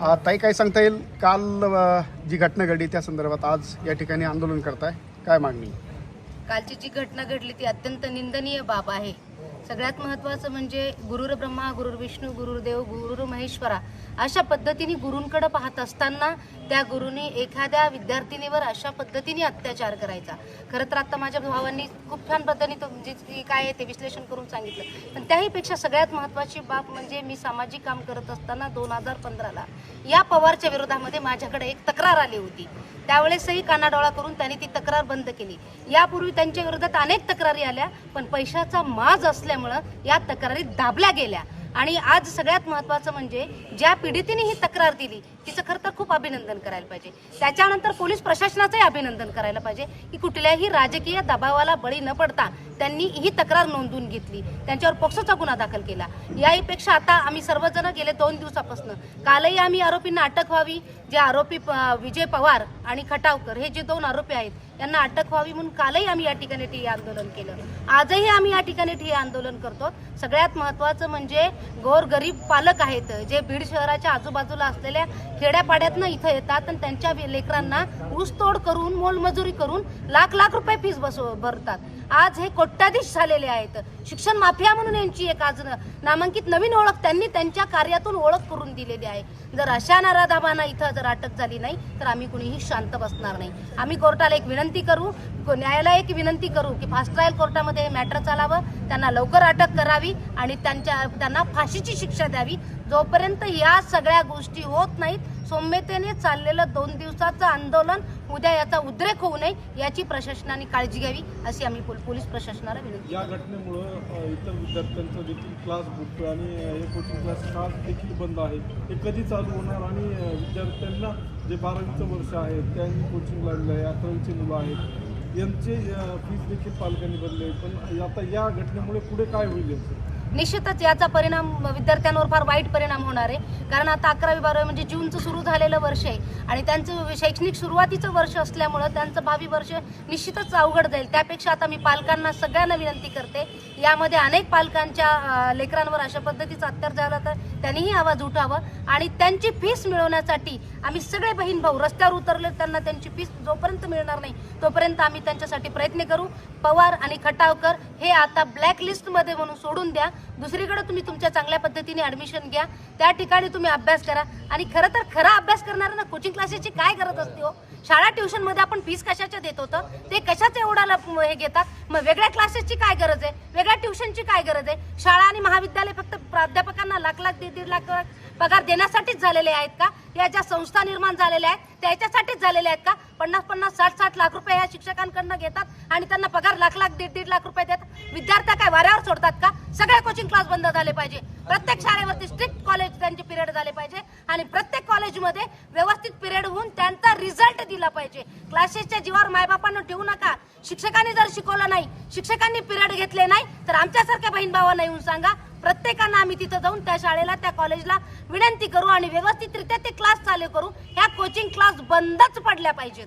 ताई काय सांगता येईल? काल जी घटना घडली त्या संदर्भात आज या ठिकाणी आंदोलन करताय. काय मागणी? कालची जी घटना घडली ती अत्यंत निंदनीय बाब आहे. सगळ्यात महत्त्वाचं म्हणजे गुरुर ब्रह्मा गुरुर विष्णू गुरुर्देव गुरुर महेश्वरा अशा पद्धतीने गुरूंकडे पाहत असताना त्या गुरुनी एखाद्या विद्यार्थिनीवर अशा पद्धतीने अत्याचार करायचा. खरं तर आता माझ्या भावांनी खूप छान पद्धतीने तो म्हणजे काय आहे ते विश्लेषण करून सांगितलं. पण त्याहीपेक्षा सगळ्यात महत्त्वाची बाब म्हणजे मी सामाजिक काम करत असताना दोन हजार पंधराला या पवारच्या विरोधामध्ये माझ्याकडे एक तक्रार आली होती. त्यावेळेसही कानाडोळा करून त्यांनी ती तक्रार बंद केली. यापूर्वी त्यांच्या विरोधात अनेक तक्रारी आल्या पण पैशाचा माज असल्यामुळं या तक्रारी दाबल्या गेल्या. आणि आज सगळ्यात महत्त्वाचं म्हणजे ज्या पीडितीने ही तक्रार दिली तिचं खरं तर खूप अभिनंदन करायला पाहिजे. त्याच्यानंतर पोलीस प्रशासनाचंही अभिनंदन करायला पाहिजे की कुठल्याही राजकीय दबावाला बळी न पडता त्यांनी ही तक्रार नोंदवून घेतली. त्यांच्यावर पोक्सोचा गुन्हा दाखल केला. याहीपेक्षा आता आम्ही सर्वजण गेले दोन दिवसापासून. कालही आम्ही आरोपींना अटक व्हावी जे आरोपी विजय पवार आणि खटावकर हे जे दोन आरोपी आहेत यांना अटक व्हावी म्हणून कालही आम्ही या ठिकाणी ठे आंदोलन केलं. आजही आम्ही या ठिकाणी ठे आंदोलन करतो. सगळ्यात महत्त्वाचं म्हणजे गोरगरीब पालक आहेत जे बीड शहराच्या आजूबाजूला असलेल्या खेड्यापाड्यातनं इथं येतात आणि त्यांच्या लेकरांना ऊसतोड करून मोलमजुरी करून लाख लाख रुपये फीस बसव भरतात. आज हे कोट्याधीश झालेले आहेत. शिक्षण माफिया म्हणून यांची एक आज नामांकित नवीन ओळख त्यांनी त्यांच्या कार्यातून ओळख करून दिलेली आहे. जर अशा नाराधाबांना इथं जर अटक झाली नाही तर आम्ही कुणीही शांत बसणार नाही. आम्ही कोर्टाला एक विनंती करू को- न्यायालयाला एक विनंती करू की फास्ट ट्रायल कोर्टामध्ये मॅटर चालावं. त्यांना लवकर अटक करावी आणि त्यांच्या त्यांना फाशीची शिक्षा द्यावी. जोपर्यंत या सगळ्या गोष्टी होत नाहीत सौम्यतेने चाललेलं दोन दिवसाचं आंदोलन उद्या याचा उद्रेक होऊ नये याची प्रशासनाने काळजी घ्यावी अशी आम्ही पोल- पोलीस प्रशासनाला विनंती या घटनेमुळं इतर विद्यार्थ्यांचा देखील क्लास बुडतो आणि हे कोचिंग क्लास क्लास देखील बंद आहे. हे कधी चालू होणार आणि विद्यार्थ्यांना जे बारावीचं वर्ष आहे त्यांनी कोचिंग लावलेलं आहे अकरावीची मुलं आहेत यांचे फीस देखील पालकांनी भरले पण आता या घटनेमुळे पुढे काय होईल याचं? निश्चितच याचा परिणाम विद्यार्थ्यांवर फार वाईट परिणाम होणार आहे. कारण आता अकरावी बारावी म्हणजे जूनचं सुरू झालेलं वर्ष आहे. आणि त्यांचं शैक्षणिक सुरुवातीचं वर्ष असल्यामुळं त्यांचं भावी वर्ष निश्चितच अवघड जाईल. त्यापेक्षा आता मी पालकांना सगळ्यांना विनंती करते यामध्ये अनेक पालकांच्या लेकरांवर अशा पद्धतीचा अत्याचार झाला तर त्यांनीही आवाज उठावा आणि त्यांची फीस मिळवण्यासाठी आम्ही सगळे बहीण भाऊ रस्त्यावर उतरले त्यांना त्यांची फीस जोपर्यंत मिळणार नाही तोपर्यंत आम्ही त्यांच्यासाठी प्रयत्न करू. पवार आणि खटावकर हे आता ब्लॅक लिस्टमध्ये म्हणून सोडून द्या. दुसरीकडे तुम्ही तुमच्या चांगल्या पद्धतीने ऍडमिशन घ्या. त्या ठिकाणी तुम्ही अभ्यास करा. आणि खरं तर खरा अभ्यास करणाऱ्यांना कोचिंग क्लासेसची काय गरज असते हो? शाळा ट्युशनमध्ये आपण फीस कशाच्या देत होतं? ते कशाचं एवढा हे घेतात? मग वेगळ्या क्लासेसची काय गरज आहे? वेगळ्या ट्युशनची काय गरज आहे? शाळा आणि महाविद्यालय फक्त प्राध्यापकांना लाख लाख दीड दीड लाख पगार देण्यासाठीच झालेले आहेत का? या ज्या संस्था निर्माण झालेल्या आहेत त्याच्यासाठीच झालेल्या आहेत का? पन्नास पन्नास साठ साठ लाख रुपये या शिक्षकांकडनं घेतात आणि त्यांना पगार लाख लाख दीड दीड लाख रुपये देतात? विद्यार्थ्या काय वाऱ्यावर सोडतात का? सगळे कोचिंग क्लास बंद झाले पाहिजे. प्रत्येक शाळेवरती स्ट्रिक्ट कॉलेज त्यांचे पिरियड झाले पाहिजे आणि प्रत्येक कॉलेजमध्ये व्यवस्थित पिरियड होऊन त्यांचा रिझल्ट दिला पाहिजे. क्लासेसच्या जीवावर मायबापांना ठेवू नका. शिक्षकांनी जर शिकवलं नाही शिक्षकांनी पिरियड घेतले नाही तर आमच्यासारख्या बहीण भावांना येऊन सांगा प्रत्येकानं आम्ही तिथं जाऊन त्या शाळेला त्या कॉलेजला विनंती करू आणि व्यवस्थितरित्या ते क्लास चालू करू. ह्या कोचिंग क्लास बंदच पडल्या पाहिजेत.